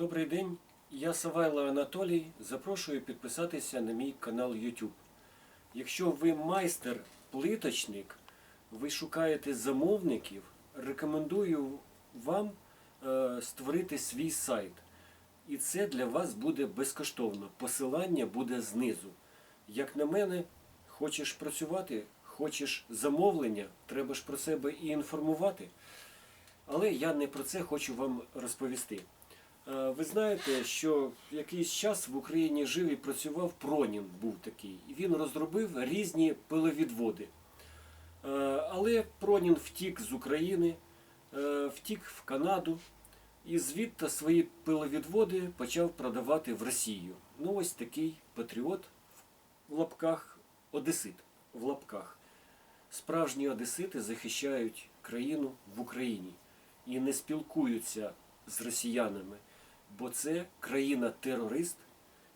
Добрий день, я Савайло Анатолій. Запрошую підписатися на мій канал YouTube. Якщо ви майстер плиточник, ви шукаєте замовників, рекомендую вам е, створити свій сайт. І це для вас буде безкоштовно. Посилання буде знизу. Як на мене, хочеш працювати, хочеш замовлення, треба ж про себе і інформувати. Але я не про це хочу вам розповісти. Е, Ви знаєте, що якийсь час в Україні жив і працював Пронін був такий. Він розробив різні пиловідводи. Е, Але Пронін втік з України, е, втік в Канаду і звідти свої пиловідводи почав продавати в Росію. Ну ось такий патріот в лапках, одесит в лапках. Справжні одесити захищають країну в Україні і не спілкуються з росіянами, бо це країна-терорист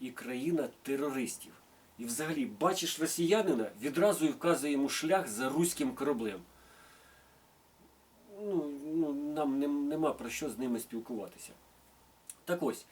і країна терористів. І взагалі бачиш росіянина, відразу і вказує йому шлях за руським кораблем. Ну, ну, нам не- нема про що з ними спілкуватися. Так ось,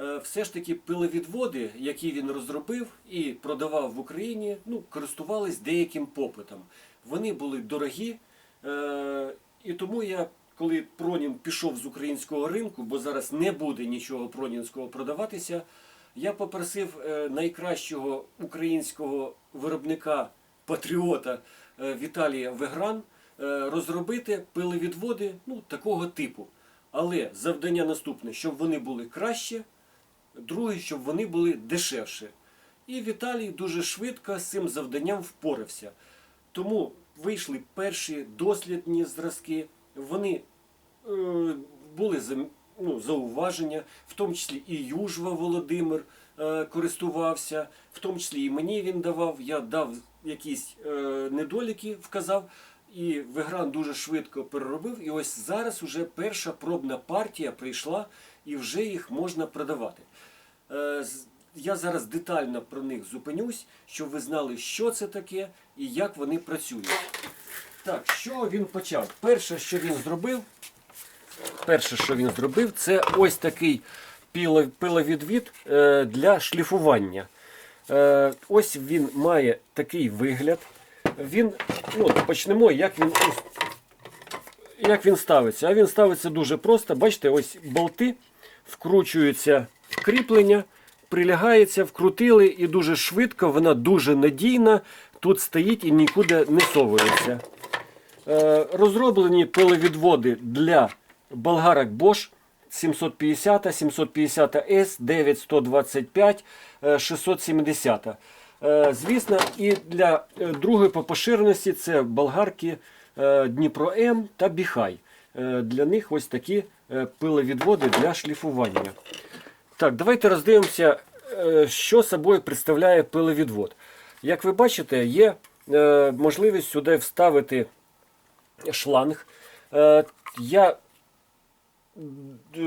е, все ж таки пиловідводи, які він розробив і продавав в Україні, ну, користувались деяким попитом. Вони були дорогі, е, і тому я, коли Пронін пішов з українського ринку, бо зараз не буде нічого пронінського продаватися, я попросив е, найкращого українського виробника патріота е, Віталія Вегран е, розробити пиловідводи ну, такого типу. Але завдання наступне, щоб вони були краще, друге, щоб вони були дешевше. І Віталій дуже швидко з цим завданням впорався. Тому вийшли перші дослідні зразки, вони е, були ну, зауваження, в тому числі і Южва Володимир е, користувався, в тому числі і мені він давав, я дав якісь е, недоліки, вказав. І Вегран дуже швидко переробив. І ось зараз уже перша пробна партія прийшла, і вже їх можна продавати. Е, Я зараз детально про них зупинюсь, щоб ви знали, що це таке і як вони працюють. Так, що він почав? Перше, що він зробив, перше, що він зробив, це ось такий пиловідвід е, для шліфування. Е, Ось він має такий вигляд. Він, ну, почнемо, як він, як він ставиться. А він ставиться дуже просто. Бачите, ось болти вкручуються в кріплення, прилягається, вкрутили і дуже швидко, вона дуже надійна. Тут стоїть і нікуди не совується. Е, Розроблені пиловідводи для болгарок Bosch 750, 750S, 9125, е, 670. Е, Звісно, і для е, другої по поширеності це болгарки е, Дніпро М та Біхай. Для них ось такі пиловідводи для шліфування. Так, давайте роздивимося, що собою представляє пиловідвод. Як ви бачите, є можливість сюди вставити шланг. Е, Я,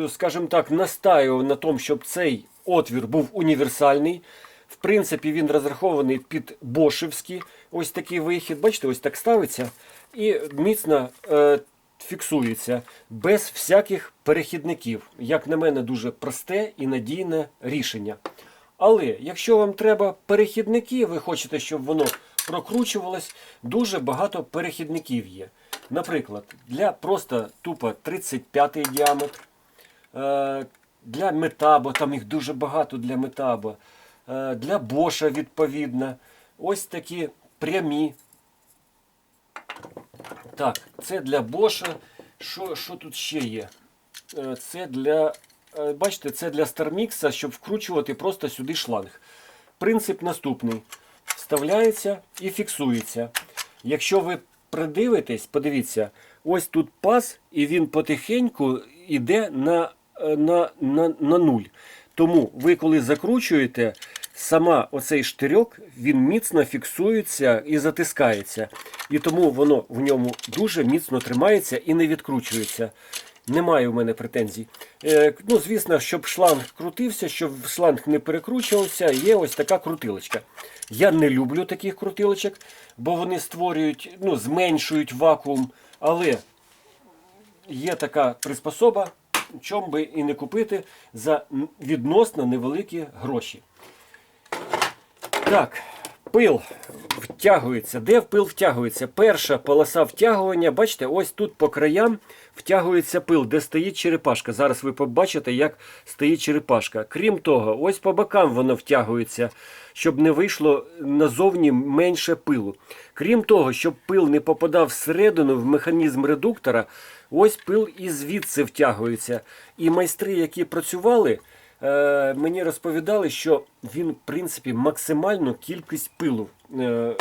скажімо так, настаював на тому, щоб цей отвір був універсальний. В принципі, він розрахований під бошевський. Ось такий вихід. Бачите, ось так ставиться і міцно е, фіксується без всяких перехідників. Як на мене, дуже просте і надійне рішення. Але якщо вам треба перехідники, ви хочете, щоб воно прокручувалось, дуже багато перехідників є. Наприклад, для просто тупо 35-й діаметр, е, для метабо, там їх дуже багато для метабо, е, для боша відповідно. Ось такі прямі. Так, це для боша. Що, що тут ще є? Е, Це для. Бачите, це для Стармікса, щоб вкручувати просто сюди шланг. Принцип наступний: вставляється і фіксується. Якщо ви придивитесь, подивіться, ось тут паз, і він потихеньку йде на, е, на, на, на нуль. Тому ви, коли закручуєте, сама оцей штирьок, він міцно фіксується і затискається. І тому воно в ньому дуже міцно тримається і не відкручується. Немає у мене претензій. Е, ну, звісно, щоб шланг крутився, щоб шланг не перекручувався, є ось така крутилочка. Я не люблю таких крутилочок, бо вони створюють, ну, зменшують вакуум, але є така приспособа, чому би і не купити за відносно невеликі гроші. Так, пил втягується. Де пил втягується? Перша полоса втягування, бачите, ось тут по краям втягується пил, де стоїть черепашка. Зараз ви побачите, як стоїть черепашка. Крім того, ось по бокам воно втягується, щоб не вийшло назовні менше пилу. Крім того, щоб пил не попадав всередину в механізм редуктора, ось пил і звідси втягується. І майстри, які працювали, е, мені розповідали, що він, в принципі, максимальну кількість пилу е,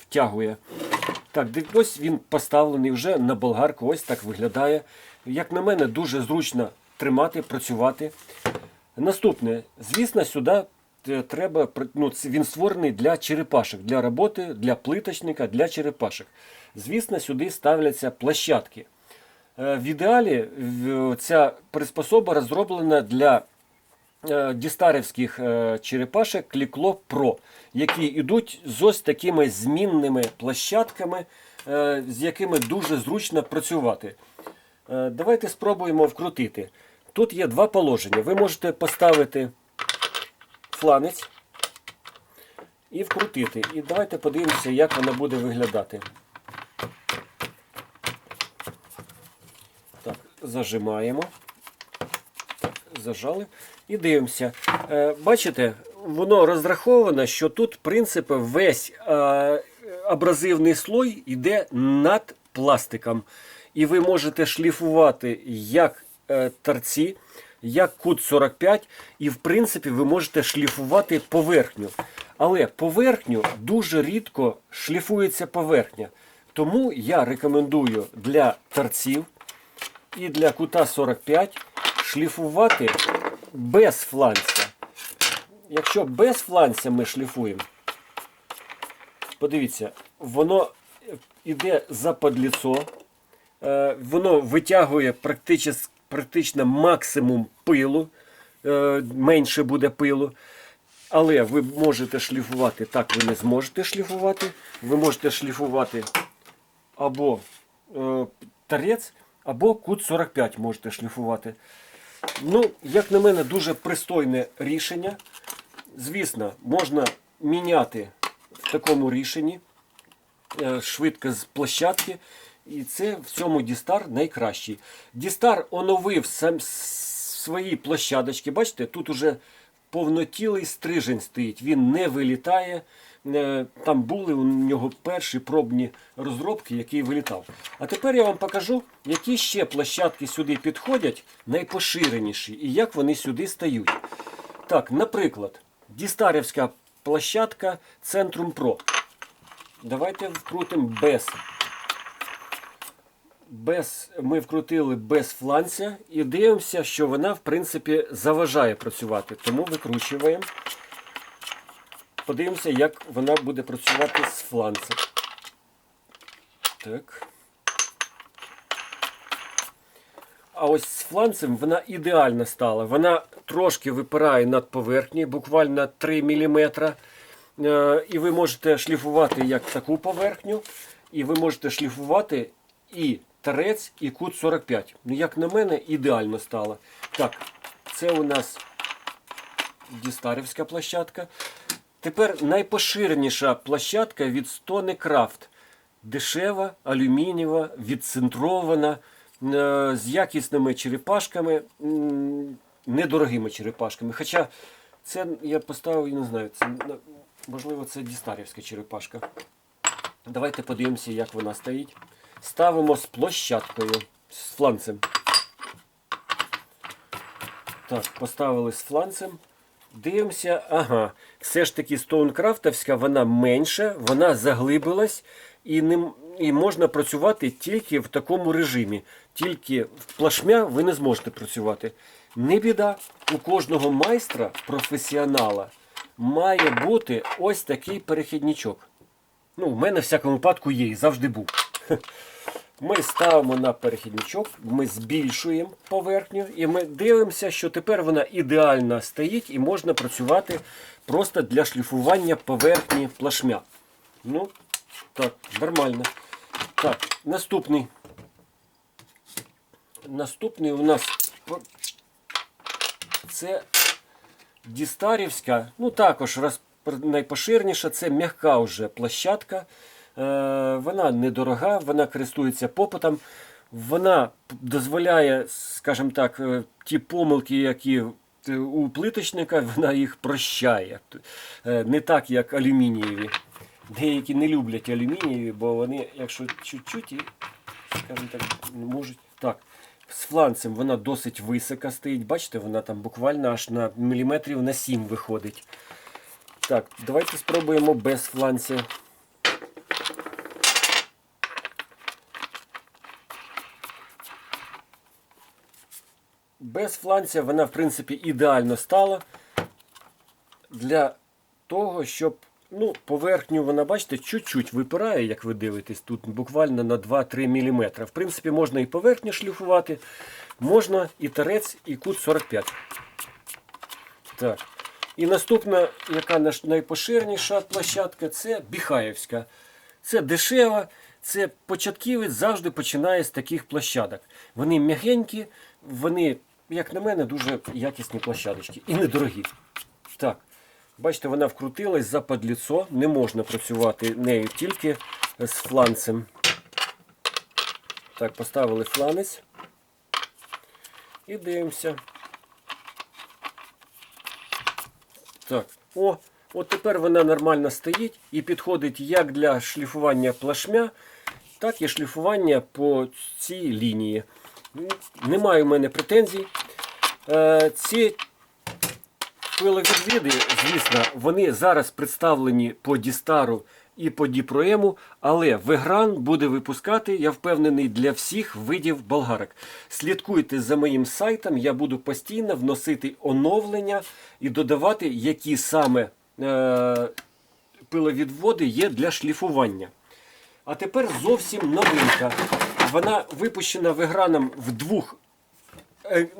втягує. Так, ось він поставлений вже на болгарку, ось так виглядає. Як на мене, дуже зручно тримати, працювати. Наступне, звісно, сюди е, треба, ну, він створений для черепашок, для роботи, для плиточника, для черепашок. Звісно, сюди ставляться площадки. Е, В ідеалі ця приспособа розроблена для дістарівських е, черепашок Клікло Pro, які йдуть з ось такими змінними площадками, е, з якими дуже зручно працювати. Е, Давайте спробуємо вкрутити. Тут є два положення. Ви можете поставити фланець і вкрутити. І давайте подивимося, як вона буде виглядати. Так, зажимаємо. Зажали. І дивимося. Е, бачите, воно розраховано, що тут, в принципі, весь е, абразивний слой йде над пластиком. І ви можете шліфувати як е, торці, як кут 45, і в принципі ви можете шліфувати поверхню. Але поверхню дуже рідко шліфується поверхня. Тому я рекомендую для торців і для кута 45 шліфувати без фланця. Якщо без фланця ми шліфуємо, подивіться, воно йде за подліцо, е, воно витягує практично, практично максимум пилу, е, менше буде пилу. Але ви можете шліфувати так, ви не зможете шліфувати. Ви можете шліфувати або е, торець, або кут 45 можете шліфувати. Ну, як на мене, дуже пристойне рішення. Звісно, можна міняти в такому рішенні е, швидко з площадки. І це в цьому Дістар найкращий. Дістар оновив сам свої площадочки. Бачите, тут уже повнотілий стрижень стоїть. Він не вилітає. Е, Там були у нього перші пробні розробки, які вилітав. А тепер я вам покажу, які ще площадки сюди підходять, найпоширеніші, і як вони сюди стають. Так, наприклад, Дістарівська площадка Centrum Pro. Давайте вкрутимо без. Без, ми вкрутили без фланця і дивимося, що вона, в принципі, заважає працювати. Тому викручуємо. Подивимося, як вона буде працювати з фланцем. Так. А ось з фланцем вона ідеально стала. Вона трошки випирає над поверхні, буквально 3 мм. Е, І ви можете шліфувати як таку поверхню, і ви можете шліфувати і торець, і кут 45. Ну, як на мене, ідеально стало. Так, це у нас Дістарівська площадка. Тепер найпоширеніша площадка від Stone Craft. Дешева, алюмінієва, відцентрована, е, з якісними черепашками, недорогими черепашками. Хоча це я поставив і не знаю, це, можливо, це Дістарівська черепашка. Давайте подивимося, як вона стоїть. Ставимо з площадкою, з фланцем. Так, поставили з фланцем. Дивимося, ага, все ж таки стоункрафтовська, вона менша, вона заглибилась і, не, і можна працювати тільки в такому режимі. Тільки в плашмя ви не зможете працювати. Не біда, у кожного майстра, професіонала, має бути ось такий перехідничок. Ну, в мене в всякому випадку є і завжди був. Ми ставимо на перехідничок, ми збільшуємо поверхню і ми дивимося, що тепер вона ідеально стоїть і можна працювати просто для шліфування поверхні плашмя. Ну, так, нормально. Так, наступний. Наступний у нас це Дістарівська, ну також найпоширеніша, це м'яка вже площадка. Е, вона недорога, вона користується попитом. Вона дозволяє, скажімо так, е, ті помилки, які е, у плиточника, вона їх прощає. Не так, як алюмінієві. Деякі не люблять алюмінієві, бо вони, якщо чуть-чуть, скажімо так, можуть. Так, з фланцем вона досить висока стоїть. Бачите, вона там буквально аж на міліметрів на 7 виходить. Так, давайте спробуємо без фланця. Без фланця вона, в принципі, ідеально стала для того, щоб ну, поверхню вона, бачите, чуть-чуть випирає, як ви дивитесь, тут буквально на 2-3 мм. В принципі, можна і поверхню шліфувати, можна і тарець, і кут 45. Так. І наступна, яка найпоширеніша площадка, це Біхаєвська. Це дешева, це початківець завжди починає з таких площадок. Вони м'ягенькі, вони, як на мене, дуже якісні площадочки і недорогі. Так, бачите, вона вкрутилась за подліцо. Не можна працювати нею тільки з фланцем. Так, поставили фланець. І дивимося. Так, о, от тепер вона нормально стоїть і підходить як для шліфування плашмя, так і шліфування по цій лінії. Немає у мене претензій. Е, ці пиловідвіди, звісно, вони зараз представлені по Дістару і по Діпроему, але Вегран буде випускати, я впевнений, для всіх видів болгарок. Слідкуйте за моїм сайтом, я буду постійно вносити оновлення і додавати, які саме е, пиловідводи є для шліфування. А тепер зовсім новинка. Вона випущена Веграном в двох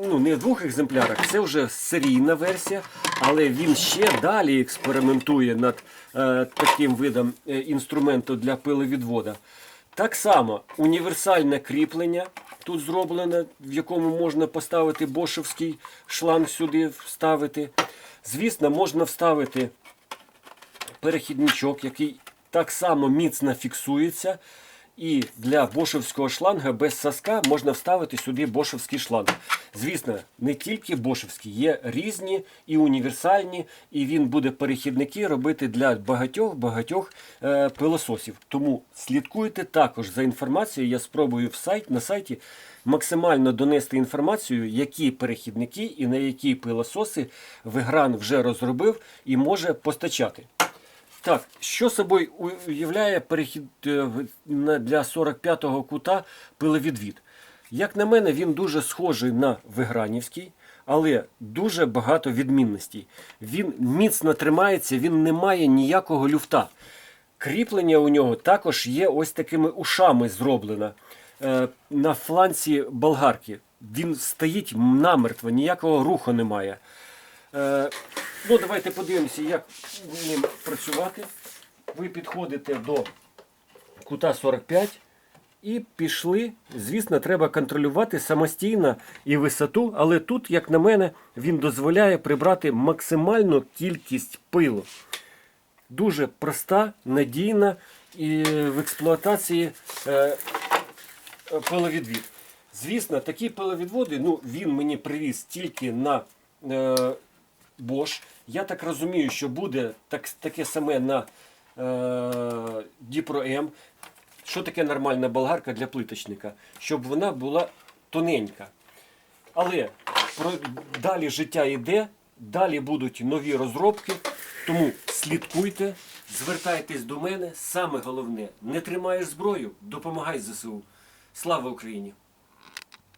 ну, не в двох екземплярах, це вже серійна версія, але він ще далі експериментує над е, таким видом е, інструменту для пиловідвода. Так само універсальне кріплення тут зроблено, в якому можна поставити бошевський шланг сюди вставити. Звісно, можна вставити перехідничок, який так само міцно фіксується. І для бошевського шланга без соска можна вставити сюди бошевський шланг. Звісно, не тільки бошевський, є різні і універсальні, і він буде перехідники робити для багатьох-багатьох е, пилососів. Тому слідкуйте також за інформацією. Я спробую в сайт, на сайті максимально донести інформацію, які перехідники і на які пилососи Вигран вже розробив і може постачати. Так, що собою уявляє перехід е, для 45-го кута пиловідвід? Як на мене, він дуже схожий на Вигранівський, але дуже багато відмінностей. Він міцно тримається, він не має ніякого люфта. Кріплення у нього також є ось такими ушами зроблено е, на фланці болгарки. Він стоїть намертво, ніякого руху немає. Е, ну, давайте подивимося, як ним працювати. Ви підходите до кута 45 і пішли. Звісно, треба контролювати самостійно і висоту, але тут, як на мене, він дозволяє прибрати максимальну кількість пилу. Дуже проста, надійна і в експлуатації е, пиловідвід. Звісно, такі пиловідводи, ну, він мені привіз тільки на е, Bosch. Я так розумію, що буде так, таке саме на е, Dipro M. Що таке нормальна болгарка для плиточника? Щоб вона була тоненька. Але про, далі життя йде, далі будуть нові розробки. Тому слідкуйте, звертайтесь до мене. Саме головне, не тримаєш зброю, допомагай ЗСУ. Слава Україні!